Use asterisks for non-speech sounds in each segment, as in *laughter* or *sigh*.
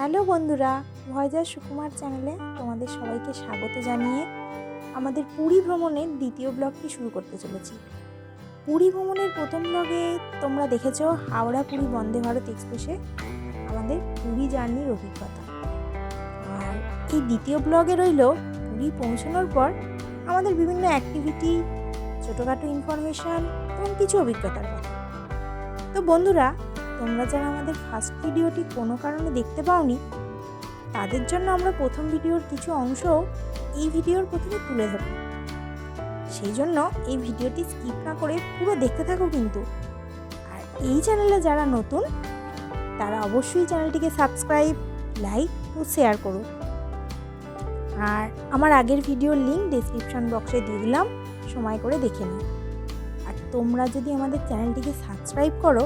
Hello বন্ধুরা, ভয়জার সুকুমার চ্যানেলে তোমাদের সবাইকে স্বাগত জানিয়ে আমাদের পুরী ভ্রমণের দ্বিতীয় ব্লগটি শুরু করতে চলেছি। পুরী ভ্রমণের প্রথম ব্লগে তোমরা দেখেছ হাওড়া পুরী বন্দে ভারত এক্সপ্রেসে আমাদের পুরী জার্নির অভিজ্ঞতা। আর এই দ্বিতীয় ব্লগে রইল পুরী পৌঁছানোর পর আমাদের বিভিন্ন অ্যাক্টিভিটি ছোটোখাটো ইনফরমেশান এবং কিছু অভিজ্ঞতার কথা। তো বন্ধুরা তোমরা যারা আমাদের ফার্স্ট ভিডিওটি কোনো কারণে দেখতে পাওনি, তাদের জন্য আমরা প্রথম ভিডিওর কিছু অংশ এই ভিডিওর প্রথমে তুলে ধরব। সেই জন্য এই ভিডিওটি স্কিপ না করে পুরো দেখতে থাকো কিন্তু। আর এই চ্যানেলে যারা নতুন, তারা অবশ্যই চ্যানেলটিকে সাবস্ক্রাইব লাইক ও শেয়ার করো। আর আমার আগের ভিডিওর লিঙ্ক ডেসক্রিপশন বক্সে দিয়ে দিলাম, সময় করে দেখে নিও। আর তোমরা যদি আমাদের চ্যানেলটিকে সাবস্ক্রাইব করো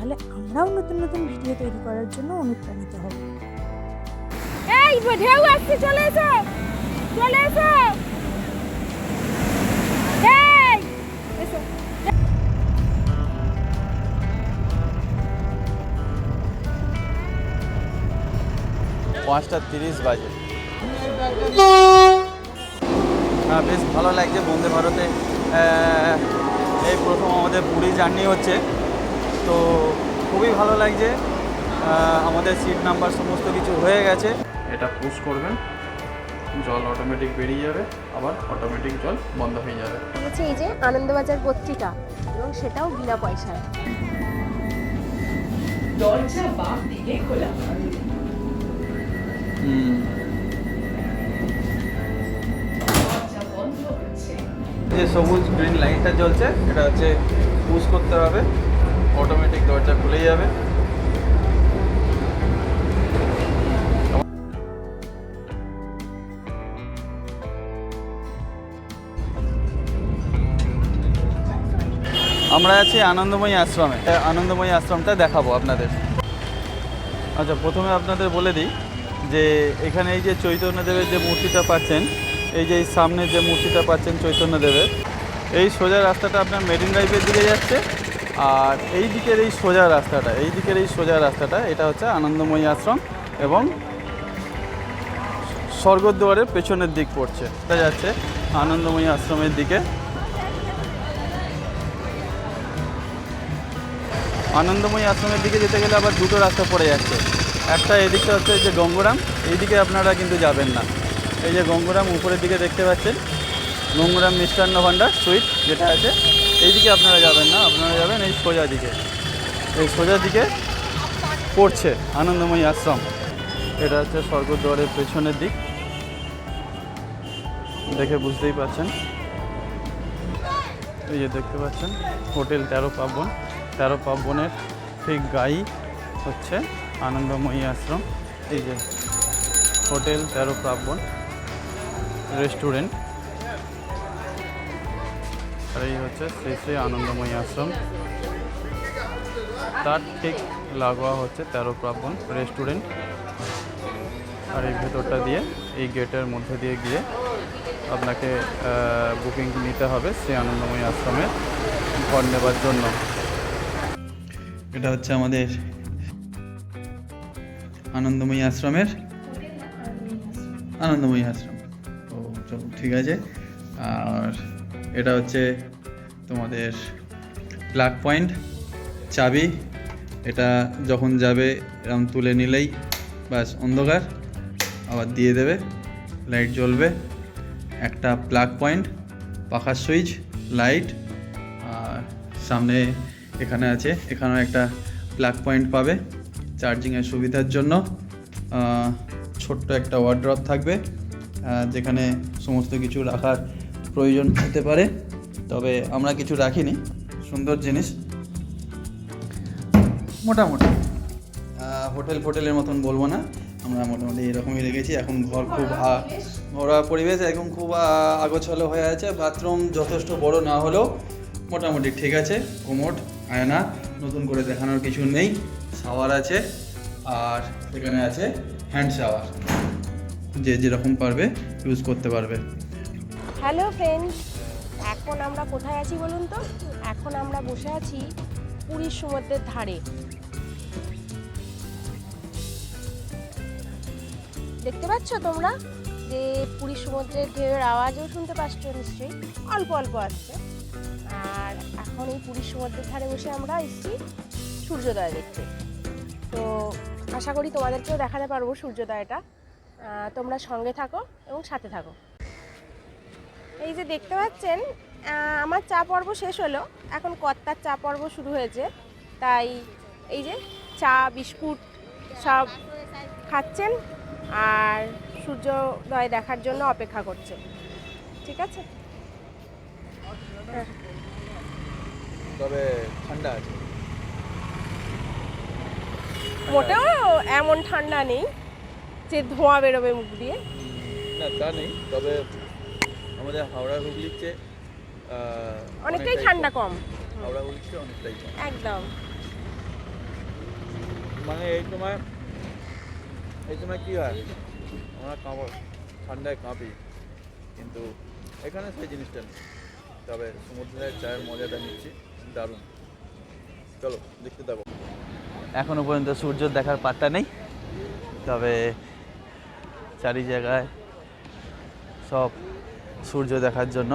তাহলে আমরাও নতুন নতুন ভিডিও তৈরি করার জন্য অনুপ্রাণিত হব। এই ঢেউ আসছে চলে এসো! চলে এসো! পাঁচটা তিরিশ বাজে। হ্যাঁ বেশ ভালো লাগছে বন্দে ভারতে। এই প্রথম আমাদের পুরী জার্নি হচ্ছে। তো খুবই ভালো লাগছে। আমাদের সিট নাম্বার সমস্ত কিছু হয়ে গেছে। এটা পুশ করবেন জল অটোমেটিক বেরিয়ে যাবে আবার অটোমেটিক জল বন্ধ হয়ে যাবে। হচ্ছে এই যে আনন্দবাজার পত্রিকা এবং সেটাও বিনা পয়সায়। দরজা বাম দিকে খোলা। হুম। দরজা বন্ধ হচ্ছে। যে সবুজ গ্রিন লাইটটা জ্বলছে এটা হচ্ছে পুশ করতে হবে। অটোমেটিক দরজা খুলে যাবে। আমরা আছি আনন্দময়ী আশ্রমে। আনন্দময়ী আশ্রমটা দেখাবো আপনাদের। আচ্ছা প্রথমে আপনাদের বলে দিই যে এখানে এই যে চৈতন্যদেবের যে মূর্তিটা পাচ্ছেন, এই যে সামনে যে মূর্তিটা পাচ্ছেন চৈতন্যদেবের, এই সোজা রাস্তাটা আপনার মেরিন ড্রাইভের দিকে যাচ্ছে। আর এই দিকের এই সোজা রাস্তাটা, এই দিকের এই সোজা রাস্তাটা, এটা হচ্ছে আনন্দময়ী আশ্রম এবং স্বর্গদ্বারের পেছনের দিক পড়ছে। এটা যাচ্ছে আনন্দময়ী আশ্রমের দিকে। আনন্দময়ী আশ্রমের দিকে যেতে গেলে আবার দুটো রাস্তা পড়ে যাচ্ছে। একটা এদিকটা হচ্ছে যে গঙ্গরাম, এইদিকে আপনারা কিন্তু যাবেন না। এই যে গঙ্গরাম উপরের দিকে দেখতে পাচ্ছেন, গঙ্গরাম মিষ্টান্ন ভাণ্ডার সুইট যেটা আছে। এইদিকে আপনারা যাবেন না, আপনারা যাবেন এই সোজা দিকে। এই সোজা দিকে পড়ছে আনন্দময়ী আশ্রম। এটা হচ্ছে স্বর্গদ্বারের পেছনের দিক। দেখে বুঝতেই পারছেন। এই যে দেখতে পাচ্ছেন, হোটেল তেরো পার্বণ। তেরো পার্বণের ঠিক গাই হচ্ছে আনন্দময়ী আশ্রম। এই যে হোটেল তেরো পার্বণ রেস্টুরেন্ট। এই হচ্ছে শ্রী শ্রী আনন্দময়ী আশ্রম। তার ঠিক লাগোয়া হচ্ছে তেরো পার্বণ রেস্টুরেন্ট। আর এই ভেতরটা দিয়ে, এই গেটের মধ্যে দিয়ে গিয়ে আপনাকে বুকিং নিতে হবে শ্রী আনন্দময়ী আশ্রমে ঘর নেবার জন্য। এটা হচ্ছে আমাদের আনন্দময়ী আশ্রমের আনন্দময়ী আশ্রম। ও, চলো, ঠিক আছে। আর এটা হচ্ছে তোমাদের প্লাগ পয়েন্ট চাবি, এটা যখন যাবে এরকম তুলে নিলেই ব্যাস, অন্ধকার, আবার দিয়ে দেবে লাইট জ্বলবে। একটা প্লাগ পয়েন্ট পাখার সুইচ লাইট আর সামনে এখানে আছে, এখানেও একটা প্লাগ পয়েন্ট পাবে চার্জিংয়ের সুবিধার জন্য। ছোট্ট একটা ওয়ার্ড্রপ থাকবে যেখানে সমস্ত কিছু রাখার প্রয়োজন হতে পারে। তবে আমরা কিছু রাখিনি। সুন্দর জিনিস। মোটামুটি। হোটেল ফোটেলের মতন বলব না। আমরা মোটামুটি এরকমই রেখেছি। এখন ঘর খুব ঘরোয়া পরিবেশ। এখন খুব আগোছালো হয়ে আছে। বাথরুম যথেষ্ট বড় না হলেও মোটামুটি ঠিক আছে। কোমোট আয়না নতুন করে দেখানোর কিছু নেই। শাওয়ার আছে আর এখানে আছে হ্যান্ড শাওয়ার। যে যেরকম পারবে ইউজ করতে পারবে। Hello friends. এখন আমরা কোথায় আছি বলুন তো? এখন আমরা বসে আছি পুরীর সমুদ্রের ধারে। দেখতে পাচ্ছ তোমরা? যে পুরী সমুদ্রের ঢেউয়ের আওয়াজও শুনতে পাচ্ছ নিশ্চয়ই। অল্প অল্প আসছে। আর এখন এই পুরীর সমুদ্রের ধারে বসে আমরা এসেছি সূর্যোদয় দেখতে। তো আশা করি তোমাদেরকেও দেখাতে পারব সূর্যোদয়টা। তোমরা সঙ্গে থাকো এবং সাথে থাকো। এই যে দেখতে পাচ্ছেন আমার চা পর্ব শেষ হলো। এখন কর্তার চা পর্ব শুরু হয়েছে। তাই এই যে চা বিস্কুট সব খাচ্ছেন আর সূর্যোদয় দেখার জন্য অপেক্ষা করছে। ঠিক আছে? তবে ঠান্ডা আছে। মোটেও এমন ঠান্ডা নেই যে ধোঁয়া বেরোবে মুখ দিয়ে। না তা নেই। তবে আমাদের হাওড়া হুগলির চেয়ে অনেকটাই ঠান্ডা কম। হাওড়া হুগলির চেয়ে অনেকটাই কম। একদম। মানে এই সময় এই সময় কী হয়? আমরা কাঁপা ঠান্ডায় কাঁপি কিন্তু এখানে সেই জিনিসটা নেই। তবে সমুদ্রের চায়ের মজাটা নিচ্ছি দারুণ। চলো দেখতে থাকো। এখনও পর্যন্ত সূর্য দেখার পাত্তা নেই তবে চারি জায়গায় সব সূর্য দেখার জন্য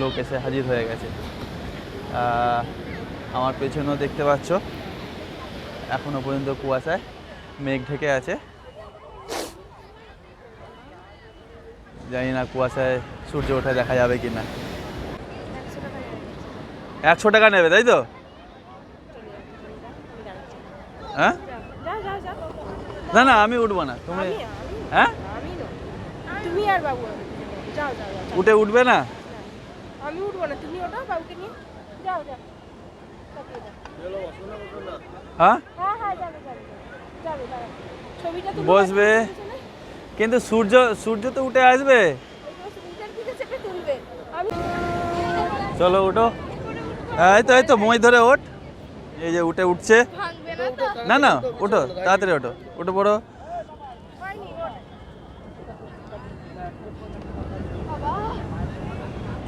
লোক এসে হাজির হয়ে গেছে। আমার পেছনেও দেখতে পাচ্ছ এখনও পর্যন্ত কুয়াশায় মেঘ ঢেকে আছে। জানি না কুয়াশায় সূর্য ওঠা দেখা যাবে কি না একশো টাকা নেবে তাই তো? হ্যাঁ? না না আমি উঠবো না। তুমি হ্যাঁ? তুমি আর বাবু যাও যাও যাও উঠে উঠবে না? আমি উঠবো না তুমি ওটা বাবুকে নিয়ে। যাও যাও। হ্যাঁ? হ্যাঁ হ্যাঁ বসবে। কিন্তু সূর্য সূর্য তো উঠে আসবে। চলো উঠো হ্যাঁ এই তো এই তো মই ধরে ওঠ। এই যে উঠে উঠছে। না না ওঠো তাড়াতাড়ি ওঠো। উঠে পড়ো হয়নি ওঠ।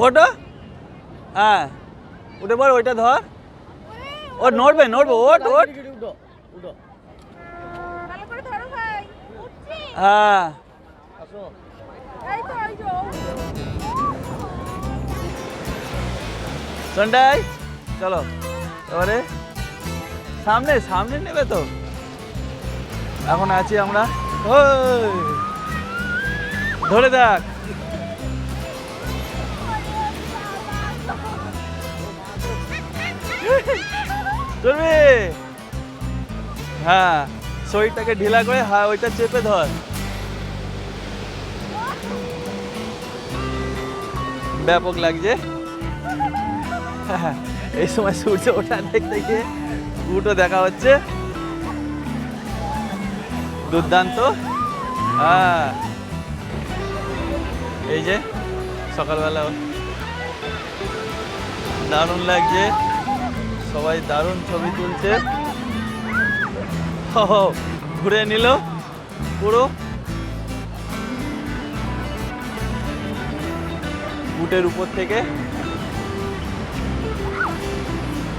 ওঠো হ্যাঁ। উঠে পড় ওইটা ধর। ও নড়বে নড়বে ওঠ ওঠ। ভালো করে ধরো ভাই। উঠছি। হ্যাঁ। সন্ডাই চলো। এবারে সামনে সামনে নেবে তো। এখন আছি আমরা। ধরে দেখ। হ্যাঁ শরীরটাকে ঢিলা করে হ্যাঁ ওইটা চেপে ধর। ব্যাপক লাগছে। *laughs* এই সময় সূর্য ওঠা দেখতে গিয়ে উঠো, দেখা হচ্ছে। দুর্দান্ত। হ্যাঁ। এই যে, সকালবেলা দারুণ লাগছে। সবাই দারুণ ছবি তুলছে। ঘুরে নিল পুরো। বুটের উপর থেকে।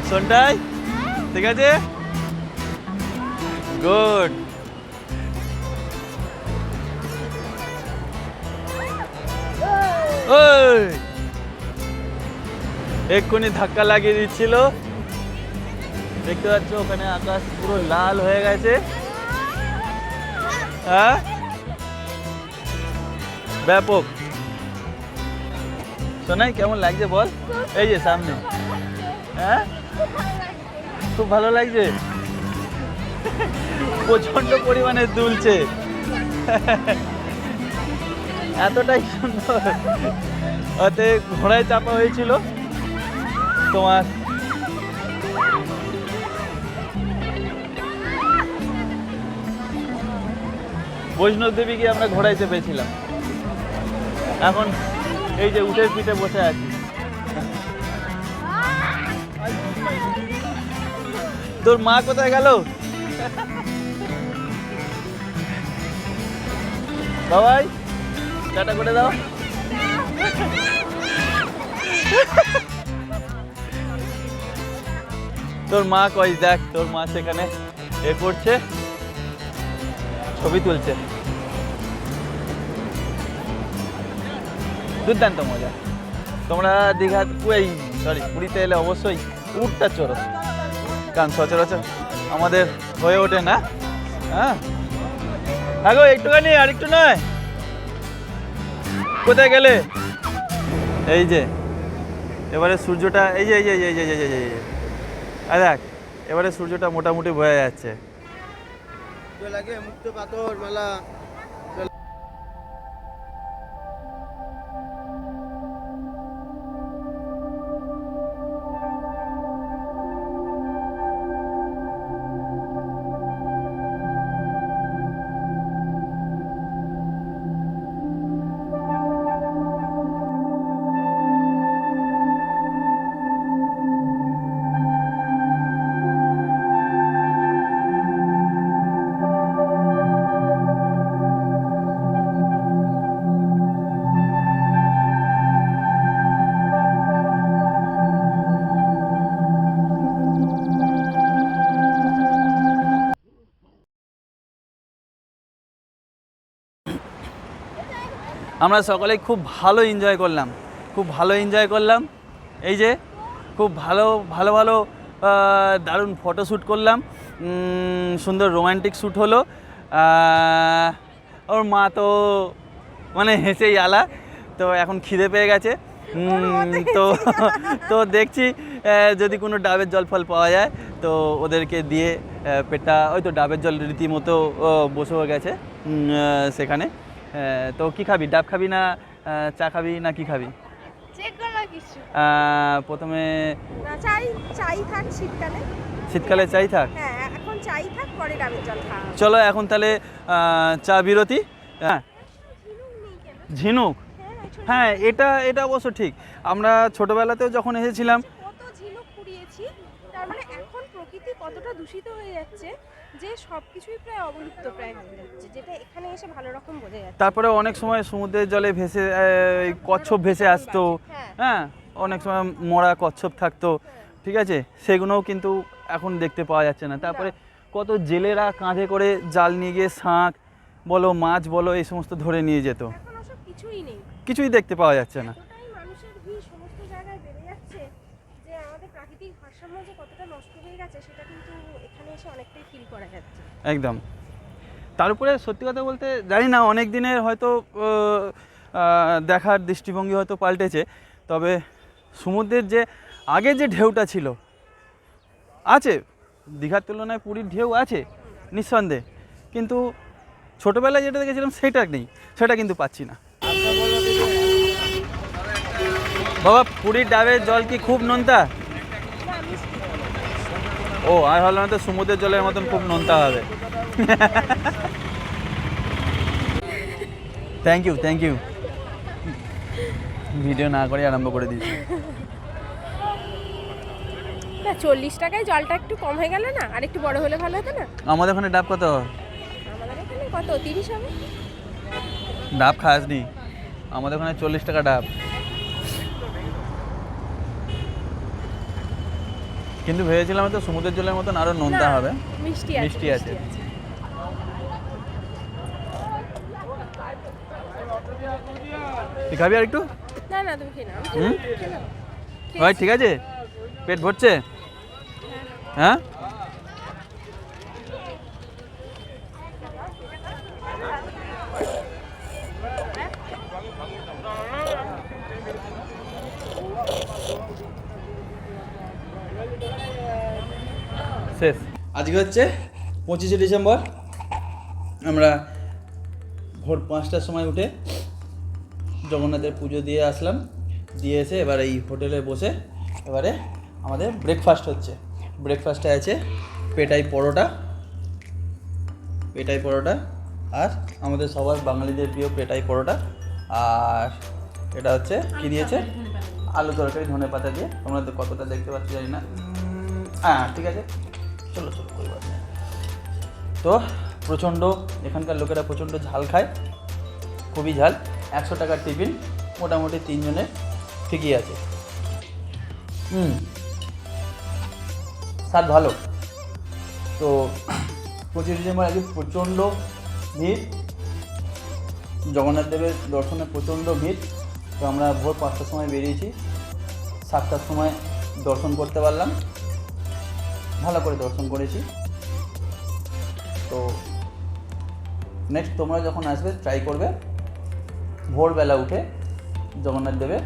সন্টাই ঠিক আছে? গুড। এক্ষুনি ধাক্কা লাগিয়ে দিচ্ছিল। দেখতে পাচ্ছ, ওখানে আকাশ পুরো লাল হয়ে গেছে। হ্যাঁ? ব্যাপক। শোনাই কেমন লাগছে বল? এই যে সামনে। হ্যাঁ? খুব ভালো লাগছে। প্রচণ্ড পরিমাণে দুলছে। এতটাই সুন্দর। ওতে ঘোড়ায় চাপা হয়েছিল তোমার বৈষ্ণব দেবীকে আমরা ঘোড়ায় চেপেছিলাম এখন এই যে উঠের পিঠে বসে আছি। তোর মা কোথায় গেল? বাবাই, টাটা করে দাও। তোর মা কয় দেখ, তোর মা সেখানে এ করছে, ছবি তুলছে। দুর্দান্ত মজা। তোমরা দীঘা, ওই সরি পুরীতে এলে অবশ্যই উটটা চড়ো। কারণ সচরাচর আমাদের হয়ে ওঠে না। হ্যাঁ? হ্যাঁ গো একটুখানি আর একটু নয়। কোথায় গেলে? এই যে, এবারে সূর্যটা, এই যে এই যে এই যে এই যে, এই এই এই আর দেখ, এবারে সূর্যটা মোটামুটি বোঝা যাচ্ছে। লাগে মুক্ত পাথর, মালা। আমরা সকলেই খুব ভালো এনজয় করলাম। খুব ভালো এনজয় করলাম। এই যে খুব ভালো ভালো ভালো দারুণ ফটোশ্যুট করলাম। সুন্দর রোমান্টিক শ্যুট হলো। ওর মা তো মানে হেসেই আলা। তো এখন খিদে পেয়ে গেছে। তো তো দেখছি যদি কোনো ডাবের জল ফল পাওয়া যায় তো ওদেরকে দিয়ে পেটটা ওই তো ডাবের জল রীতিমতো বসেও গেছে সেখানে। তো কি খাবি? ডাব খাবি না চা খাবি না কি খাবি? প্রথমে চাই চাই থাক শীতকালে। শীতকালে চাই থাক? হ্যাঁ এখন চাই থাক পরে ডাবের জল খাওয়া চলো এখন তাহলে চা বিরতি। হ্যাঁ। ঝিনুক? হ্যাঁ এটা এটা অবশ্য ঠিক। আমরা ছোটবেলাতেও যখন এসেছিলাম প্রকৃতি কতটা দূষিত হয়ে যাচ্ছে যে সব কিছুই প্রায় অবলুপ্ত প্রায় হয়ে যাচ্ছে যেটা এখানে এসে ভালো রকম বোঝা যাচ্ছে। তারপরে অনেক সময় সমুদ্রের জলে ভেসে এই কচ্ছপ ভেসে আসতো। হ্যাঁ। হ্যাঁ অনেক সময় মরা কচ্ছপ থাকতো ঠিক আছে? সেগুলোও কিন্তু এখন দেখতে পাওয়া যাচ্ছে না। তারপরে কত জেলেরা কাঁধে করে জাল নিয়ে গিয়ে শাঁখ বলো মাছ বলো এই সমস্ত ধরে নিয়ে যেত। এখন কিছুই নেই। কিছুই দেখতে পাওয়া যাচ্ছে না এতটাই মানুষের ভিড় সমস্ত জায়গায় বেড়ে যাচ্ছে যে আমাদের প্রাকৃতিক ভারসাম্য যে কতটা নষ্ট হয়ে গেছে সেটা কিন্তু এখানে এসে অনেকটাই ফিল একদম। তার উপরে সত্যি কথা বলতে জানি না অনেক দিনের হয়তো দেখার দৃষ্টিভঙ্গি হয়তো পাল্টেছে, তবে সমুদ্রের যে, আগে যে ঢেউটা ছিল, আছে। দীঘার তুলনায় পুরীর ঢেউ আছে, নিঃসন্দেহে। কিন্তু ছোটোবেলায় যেটা দেখেছিলাম সেটা নেই, সেটা কিন্তু পাচ্ছি না। বাবা, পুরীর ডাবের জল কি খুব নোনতা? ও আর হলো না তো সমুদ্রের জলের মতন খুব নোনতা হবে। Thank you thank you video না করে আরম্ভ করে দিয়েছি। না চল্লিশ টাকায় জলটা একটু কম হয়ে গেল না আর একটু বড় হলে ভালো হতো না? আমাদের ওখানে ডাব কত? আমাদের এখানে কত তিরিশ হবে? ডাব খাসনি আমাদের ওখানে চল্লিশ টাকা ডাব। কিন্তু ভেবেছিলাম তো সমুদ্রের জলের মতন আরও নোনতা হবে। মিষ্টি আছে মিষ্টি আছে। তুই খাবি আর একটু? না না তুমি খেয়ে নাও। হুম? খেয়ে নাও। ভাই ঠিক আছে? পেট ভরছে? হ্যাঁ? শেষ। আজকে হচ্ছে পঁচিশে ডিসেম্বর। আমরা ভোর পাঁচটার সময় উঠে জগন্নাথের পুজো দিয়ে আসলাম। দিয়ে এসে এবার এই হোটেলে বসে এবারে আমাদের ব্রেকফাস্ট হচ্ছে। ব্রেকফাস্টে আছে পেটাই পরোটা। পেটাই পরোটা আর আমাদের সবার বাঙালিদের প্রিয় পেটাই পরোটা। আর এটা হচ্ছে কী দিয়েছে? আলু তরকারি ধনে পাতা দিয়ে। তোমরা তো কতটা দেখতে পাচ্ছি জানি না। হ্যাঁ ঠিক আছে। চলো চলো, কই নেই। তো, প্রচণ্ড, এখানকার লোকেরা প্রচণ্ড ঝাল খায়, খুবই ঝাল, একশো টাকার টিফিন, মোটামুটি তিনজনের ঠিকই আছে। হুম, স্বাদ ভালো। তো, পঁচিশ ডিসেম্বর আজকে প্রচণ্ড ভিড়। জগন্নাথ দেবের দর্শনে প্রচণ্ড ভিড়। তো আমরা ভোর পাঁচটার সময় বেরিয়েছি। সাতটার সময় দর্শন করতে পারলাম। ভালো করে দর্শন করেছি। তো নেক্সট তোমরা যখন আসবে ট্রাই করবে। ভোরবেলা উঠে জগন্নাথ দেবের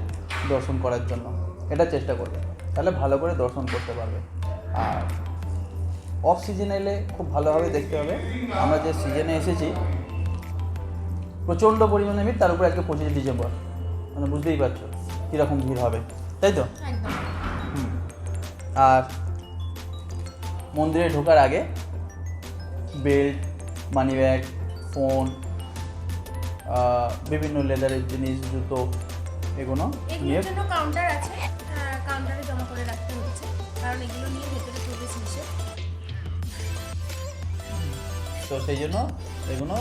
দর্শন করার জন্য। এটা চেষ্টা করবে। তাহলে ভালো করে দর্শন করতে পারবে। আর অফ সিজনে এলে খুব ভালোভাবে দেখতে হবে। আমরা যে সিজনে এসেছি প্রচণ্ড পরিমাণে ভিড় তার উপরে আজকে পঁচিশে ডিসেম্বর। মানে বুঝতেই পারছ কীরকম ভিড় হবে। তাই তো? হুম। আর মন্দিরে ঢোকার আগে বেল্ট মানি ব্যাগ ফোন বিভিন্ন লেদারের জিনিস জুতো এগুলো নিয়ে জন্য কাউন্টার আছে। কাউন্টারে জমা করে রাখতে হচ্ছে। কারণ এগুলো নিয়ে ভেতরে প্রবেশ নিষেধ। তো সেই জন্য এগুলো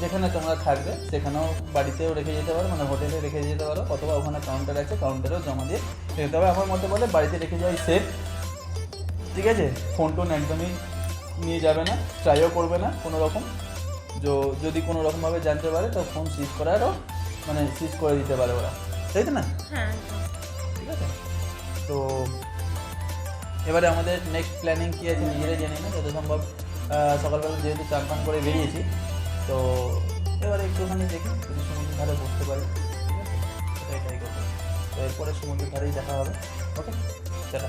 যেখানে তোমরা থাকবে সেখানেও বাড়িতেও রেখে যেতে পারো মানে হোটেলে রেখে যেতে পারো অথবা ওখানে কাউন্টার আছে কাউন্টারেও জমা দিয়ে রেখে হবে। আমার মতে বলে বাড়িতে রেখে যাওয়াই সেফ ঠিক আছে? ফোন টোন একদমই নিয়ে যাবে না ট্রাইও করবে না কোনো রকম যো যদি কোনো রকমভাবে জানতে পারে তো ফোন সিজ করারও মানে সিজ করে দিতে পারে ওরা। তাই তো না? হ্যাঁ ঠিক আছে? তো এবারে আমাদের নেক্সট প্ল্যানিং কী আছে নিজেরাই জানি না যত সম্ভব সকালবেলা যেহেতু চান পান করে বেরিয়েছি তো এবারে একটুখানি দেখি যদি সমুদ্রের ধারে বসতে পারি। ঠিক আছে? সেটাই ট্রাই করব। তো এরপরে সমুদ্রের ধারেই দেখা হবে। ওকে দেখা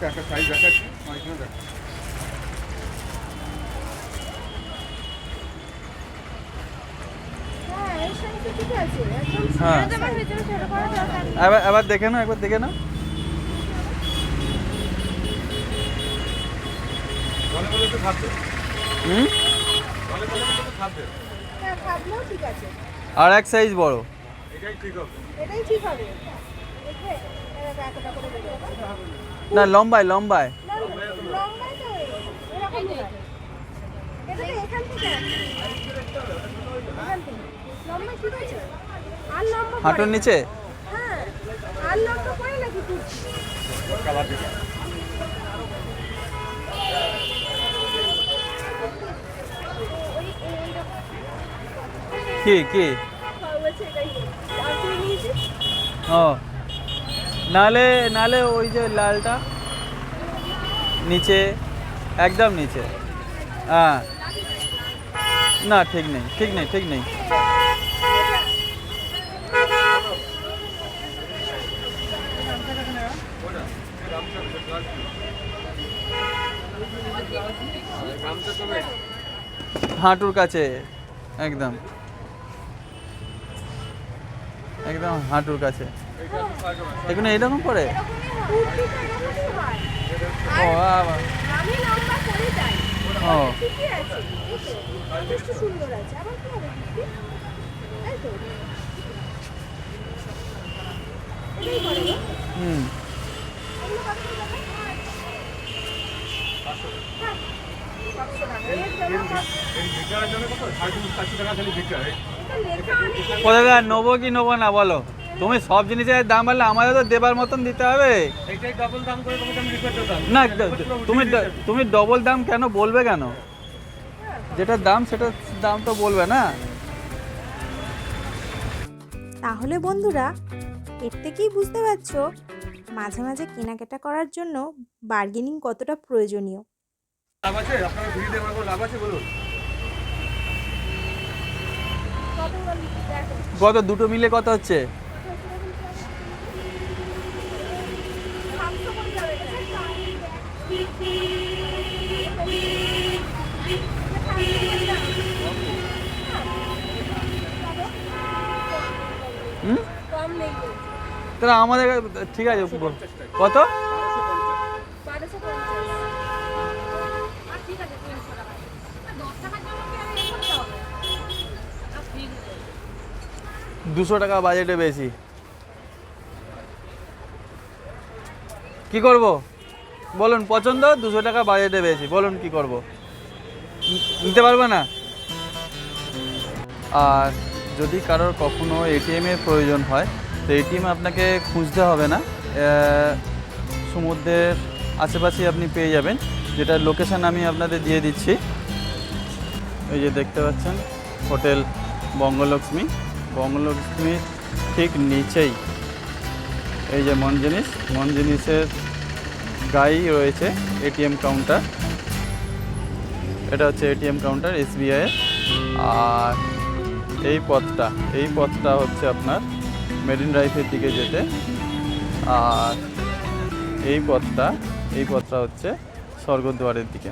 তাকে একটা সাইজ দেখাচ্ছি। হ্যাঁ এই সাইজে ঠিক আছে। একদম হ্যাঁ। এবার দেখে নাও একবার দেখে নাও। হ্যাঁ আর এক সাইজ বড়। এটাই ঠিক হবে। এটাই ঠিক হবে। না লম্বায় লম্বায়। হাঁটুর নিচে? কি কি? ও। নালে নালে ওই যে লালটা নিচে, একদম নিচে। হ্যাঁ। না, ঠিক নেই ঠিক নেই ঠিক নেই। হাঁটুর কাছে, একদম। একদম হাঁটুর কাছে। করে? হয় ও ও। হুম। এগুলো কত করে? হ্যাঁ, অনেক কোথায় নেব কি নেব না বলো। তুমি সব জিনিসের দাম বাড়লে আমাদের তো দেবার মতন দিতে হবে। এইটাই ডাবল দাম করে তোমাকে আমি রিপোর্ট দিতাম না তুমি তুমি ডবল দাম কেন বলবে কেন? যেটা দাম সেটা দাম তো বলবে না। তাহলে বন্ধুরা এর থেকেই বুঝতে পারছ মাঝে মাঝে কেনাকাটা করার জন্য বার্গেনিং কতটা প্রয়োজনীয়। লাভ আছে? আপনারা ভিড় দেওয়ার কোনো লাভ আছে বলুন। কত বলি দেখো কত দুটো মিলে কত হচ্ছে সাতশো করে যাবে হুম কম নেই তাহলে আমাদের ঠিক আছে কত? দুশো টাকা বাজেটে বেশি। কি করব? বলুন, পছন্দ? দুশো টাকা বাজেটে বেশি বলুন, কি করব? নিতে পারবে না? আর যদি কারোর কখনো এটিএমের প্রয়োজন হয়, তো এটিএম আপনাকে খুঁজতে হবে না। সমুদ্রের আশেপাশেই আপনি পেয়ে যাবেন। যেটা লোকেশান আমি আপনাদের দিয়ে দিচ্ছি। এই যে দেখতে পাচ্ছেন, হোটেল বঙ্গলক্ষ্মী। বঙ্গলক্ষ্মীর ঠিক নিচেই। এই যে মন জিনিস মন জিনিসের গায়েই রয়েছে এটিএম কাউন্টার এটা হচ্ছে এটিএম কাউন্টার এসবিআই আর এই পথটা এই পথটা হচ্ছে আপনার মেরিন ড্রাইভের দিকে যেতে। আর এই পথটা এই পথটা হচ্ছে স্বর্গদ্বারের দিকে।